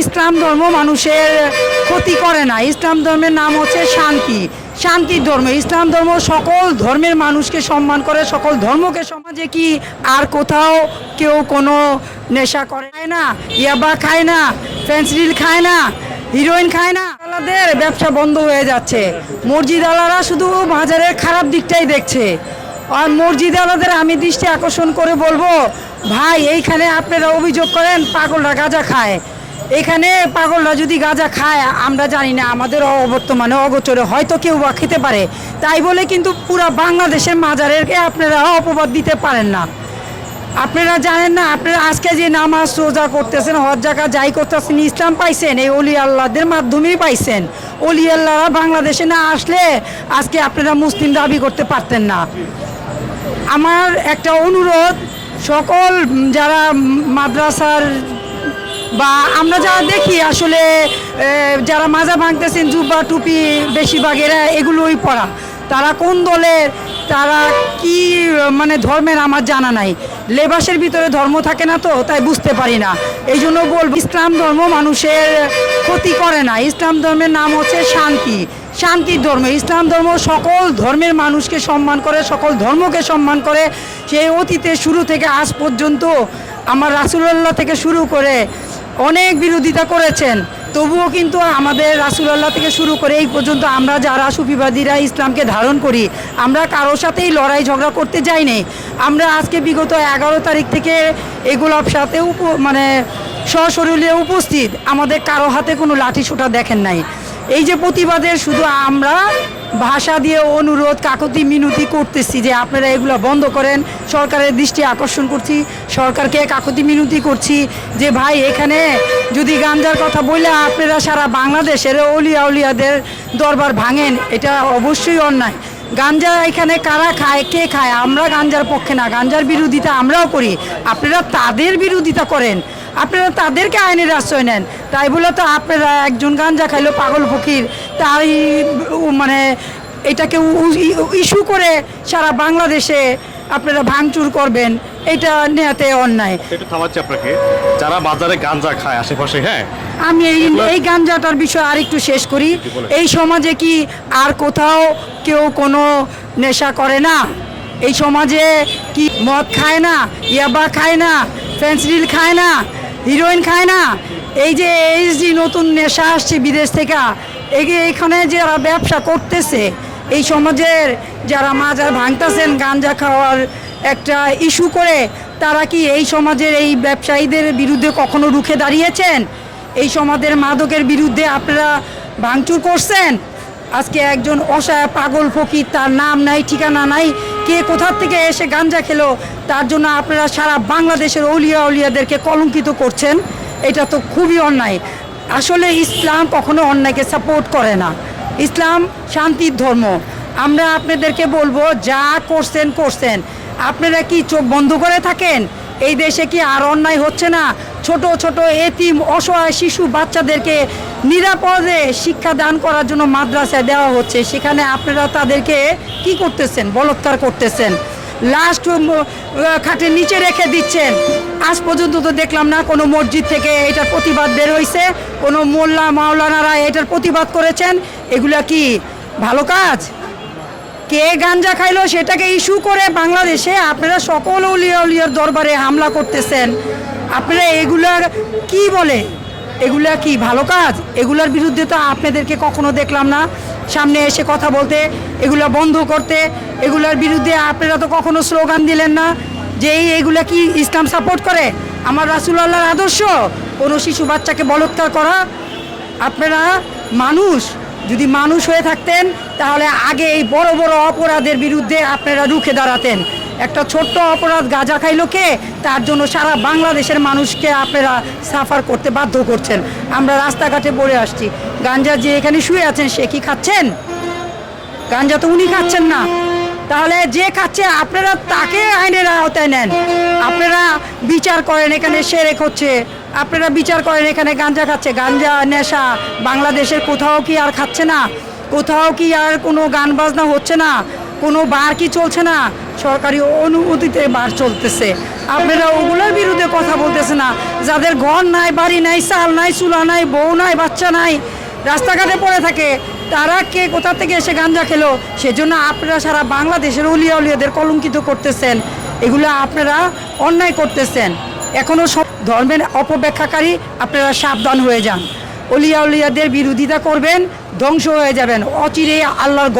ইসলাম ধর্ম মানুষের ক্ষতি করে না। ইসলাম ধর্মের নাম হচ্ছে শান্তি। শান্তির ধর্ম। ইসলাম ধর্ম সকল ধর্মের মানুষকে সম্মান করে, সকল ধর্মকে সমাজে কি আর কোথাও কেউ কোনো নেশা করে? না, ইয়াবা খায় না ফেন্সিডিল খায় না, হিরোইন খায় না। আলাদের ব্যবসা বন্ধ হয়ে যাচ্ছে। মসজিদ আলারা শুধু বাজারের খারাপ দিকটাই দেখছে। আর মসজিদ আলাদের আমি দৃষ্টি আকর্ষণ করে বলব, ভাই, এইখানে আপনারা অভিযোগ করেন, পাগলরা গাঁজা খায়। এখানে পাগলরা যদি গাঁজা খায়, আমরা জানি না, আমাদের অবর্তমানে অগোচরে হয়তো কেউ বা খেতে পারে। তাই বলে কিন্তু পুরা বাংলাদেশের মাজারেরকে আপনারা অপবাদ দিতে পারেন না। আপনারা জানেন না, আপনারা আজকে যে নামাজ সোজা করতেছেন, হজ জায়গা যাই করতেছেন, ইসলাম পাইছেন, এই অলি আল্লাহদের মাধ্যমেই পাইছেন। অলি আল্লাহরা বাংলাদেশে না আসলে আজকে আপনারা মুসলিম দাবি করতে পারতেন না। আমার একটা অনুরোধ, সকল যারা মাদ্রাসার বা আমরা যারা দেখি আসলে যারা মাজা ভাঙতেছেন, জুব্বা, টুপি বেশিরভাগ এরা এগুলোই পড়া তারা কোন দলের, তারা কি মানে ধর্মের আমার জানা নাই। লেবাসের ভিতরে ধর্ম থাকে না তো, তাই বুঝতে পারি না। এই জন্য বলব, ইসলাম ধর্ম মানুষের ক্ষতি করে না। ইসলাম ধর্মের নাম হচ্ছে শান্তি। শান্তির ধর্ম। ইসলাম ধর্ম সকল ধর্মের মানুষকে সম্মান করে, সকল ধর্মকে সম্মান করে। সেই অতীতে শুরু থেকে আজ পর্যন্ত আমার রাসুলাল্লাহ থেকে শুরু করে অনেক বিরোধিতা করেছেন। তবুও কিন্তু আমাদের রাসুলাল্লাহ থেকে শুরু করে এই পর্যন্ত আমরা যারা সুফিবাদীরা ইসলামকে ধারণ করি, আমরা কারোর সাথেই লড়াই ঝগড়া করতে যাইনি। আমরা আজকে বিগত এগারো তারিখ থেকে এগুলোর সাথেও মানে সশরীরে উপস্থিত। আমাদের কারও হাতে কোনো লাঠি ছোটা দেখেন নাই। এই যে প্রতিবাদের শুধু আমরা ভাষা দিয়ে অনুরোধ, কাকতি মিনতি করতেছি যে আপনারা এগুলো বন্ধ করেন। সরকারের দৃষ্টি আকর্ষণ করছি, সরকারকে কাকতি মিনতি করছি যে ভাই, এখানে যদি গাঞ্জার কথা বলে আপনারা সারা বাংলাদেশের অলিয়া উলিয়াদের দরবার ভাঙেন, এটা অবশ্যই অন্যায়। গাঞ্জা এখানে কারা খায়, কে খায়? আমরা গাঞ্জার পক্ষে না, গাঞ্জার বিরোধিতা আমরাও করি। আপনারা তাদের বিরোধিতা করেন। আপনারা তাদেরকে আইনের আশ্রয় নেন। তাই বলে তো আপনারা একজন গাঞ্জা খাইলো পাগল ফকির। তাই মানে এটাকে ইস্যু করে সারা বাংলাদেশে আপনারা ভাঙচুর করবেন। এটা নেয়াতে অন্যায়। একটু থামাচ্ছি আপনাকে। যারা বাজারে গাঞ্জা খায় আশেপাশে হ্যাঁ? আমি এই এই গাঞ্জাটার বিষয়ে আর একটু শেষ করি। এই সমাজে কি আর কোথাও কেউ কোনো নেশা করে না? এই সমাজে কি মদ খায় না ইয়াবা খায় না ফেন্সিডিল খায় না হিরোইন খায় না। এই যে এইচডি নতুন নেশা আসছে বিদেশ থেকে। এগে এখানে যারা ব্যবসা করতেছে, এই সমাজের যারা মাজার ভাঙতেছেন, গাঞ্জা খাওয়ার একটা ইস্যু করে, তারা কি এই সমাজের এই ব্যবসায়ীদের বিরুদ্ধে কখনো রুখে দাঁড়িয়েছেন? এই সমাজের মাদকের বিরুদ্ধে আপনারা ভাঙচুর করছেন? আজকে একজন অসহায় পাগল ফকির, তার নাম নাই, ঠিকানা নাই কে কোথার থেকে এসে গাঞ্জা খেলো, তার জন্য আপনারা সারা বাংলাদেশের অলিয়া অলিয়াদেরকে কলঙ্কিত করছেন, এটা তো খুবই অন্যায়। আসলে ইসলাম কখনো অন্যায়কে সাপোর্ট করে না। ইসলাম শান্তির ধর্ম। আমরা আপনাদেরকে বলব, যা করছেন করছেন। আপনারা কি চোখ বন্ধ করে থাকেন? এই দেশে কি আর অন্যায় হচ্ছে না? ছোট ছোট এতিম, অসহায় শিশু বাচ্চাদেরকে নিরাপদে শিক্ষা দান করার জন্য মাদ্রাসায় দেওয়া হচ্ছে। সেখানে আপনারা তাদেরকে কি করতেছেন? বলৎকার করতেছেন। লাস্ট খাটের নিচে রেখে দিচ্ছেন। আজ পর্যন্ত তো দেখলাম না কোনো মসজিদ থেকে এটার প্রতিবাদ বের হয়েছে কোনো মোল্লা, মাওলানারা এটার প্রতিবাদ করেছেন। এগুলা কি ভালো কাজ? কে গাঞ্জা খাইলো সেটাকে ইস্যু করে বাংলাদেশে আপনারা সকল উলিয়া উলিয়ার দরবারে হামলা করতেছেন। আপনারা এগুলার কি বলে? এগুলা কি ভালো কাজ? এগুলার বিরুদ্ধে তো আপনাদেরকে কখনো দেখলাম না। সামনে এসে কথা বলতে, এগুলা বন্ধ করতে, এগুলার বিরুদ্ধে আপনারা তো কখনো স্লোগান দিলেন না যে এগুলা কি ইসলাম সাপোর্ট করে? আমার রাসুলাল্লাহর আদর্শ? কোনো শিশু বাচ্চাকে বলৎকার করা? আপনারা মানুষ যদি মানুষ হয়ে থাকতেন, তাহলে আগে এই বড় বড় অপরাধের বিরুদ্ধে আপনারা রুখে দাঁড়াতেন। একটা ছোট্ট অপরাধ গাঁজা খাইলো কে? তার জন্য সারা বাংলাদেশের মানুষকে আপনারা সাফার করতে বাধ্য করছেন। আমরা রাস্তাঘাটে পড়ে আসছি। গাঞ্জা যে এখানে শুয়ে আছেন, সে কি খাচ্ছেন? গাঞ্জা তো উনি খাচ্ছেন না। তাহলে যে খাচ্ছে, আপনারা তাকে আইনের আওতায় নেন। আপনারা বিচার করেন এখানে সেরেক হচ্ছে। আপনারা বিচার করেন এখানে গাঞ্জা খাচ্ছে। গাঞ্জা, নেশা, বাংলাদেশের কোথাও কি আর খাচ্ছে না? কোথাও কি আর কোনো গান বাজনা হচ্ছে না? কোনো বার কি চলছে না? সরকারি অনুমতিতে বার চলতেছে। আপনারা ওগুলোর বিরুদ্ধে কথা বলতেছে না। যাদের ঘর নাই, বাড়ি নাই, চাল নাই, চুলা নাই, বউ নাই, বাচ্চা নাই, রাস্তাঘাটে পড়ে থাকে তারা কে, কোথা থেকে এসে গাঞ্জা খেলো? সেজন্য আপনারা সারা বাংলাদেশের উলিয়া উলিয়াদের কলঙ্কিত করতেছেন। এগুলো আপনারা অন্যায় করতেছেন। এখনও সব ধর্মের অপব্যাখ্যাকারী আপনারা সাবধান হয়ে যান। অলিয়া উলিয়াদের বিরোধিতা করবেন, ধ্বংস হয়ে যাবেন। অচিরে আল্লাহর